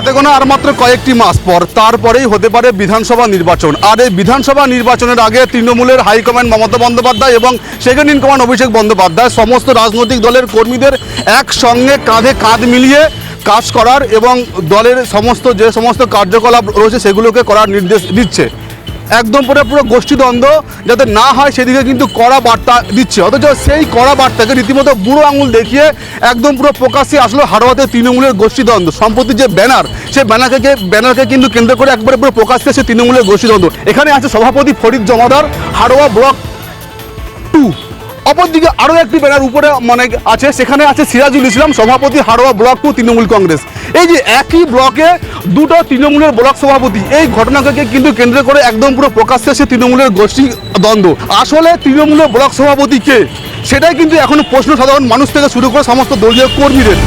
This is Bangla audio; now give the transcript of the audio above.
হাতে গোনা আর মাত্র কয়েকটি মাস পর তারপরেই হতে পারে বিধানসভা নির্বাচন। আর এই বিধানসভা নির্বাচনের আগে তৃণমূলের হাইকমান্ড মমতা বন্দ্যোপাধ্যায় এবং second in command Abhishek Bandyopadhyay সমস্ত রাজনৈতিক দলের কর্মীদের একসঙ্গে কাঁধে কাঁধ মিলিয়ে কাজ করার এবং দলের সমস্ত যে সমস্ত কার্যকলাপ রয়েছে সেগুলোকে করার নির্দেশ দিচ্ছে। একদম পুরো পুরো গোষ্ঠীদ্বন্দ্ব যাতে না হয় সেদিকে কিন্তু কড়া বার্তা দিচ্ছে। অথচ সেই কড়া বার্তাকে রীতিমতো বুড়ো আঙুল দেখিয়ে একদম পুরো প্রকাশ্যে আসলো হাড়োয়াতে তৃণমূলের গোষ্ঠীদ্বন্দ্ব সম্প্রতি যে ব্যানার, সেই ব্যানারকে ব্যানারকে কিন্তু কেন্দ্র করে একবারে পুরো প্রকাশ্যে সে তৃণমূলের গোষ্ঠীদ্বন্দ্ব এখানে আছে সভাপতি ফরিদ জমাদার হারোয়া ব্লক টু। অপরদিকে আরও একটি ব্যানার উপরে মানে আছে, সেখানে আছে সিরাজুল ইসলাম, সভাপতি হাড়োয়া ব্লক টু, তৃণমূল কংগ্রেস। এই যে একই ব্লকে দুটো তৃণমূলের ব্লক সভাপতি। এই ঘটনাকে কিন্তু কেন্দ্র করে একদম পুরো প্রকাশ্যে সে তৃণমূলের গোষ্ঠী দ্বন্দ্ব। আসলে তৃণমূলের ব্লক সভাপতি কে? সেটাই কিন্তু এখন প্রশ্ন সাধারণ মানুষ থেকে শুরু করে সমস্ত দলীয় কর্মীদের।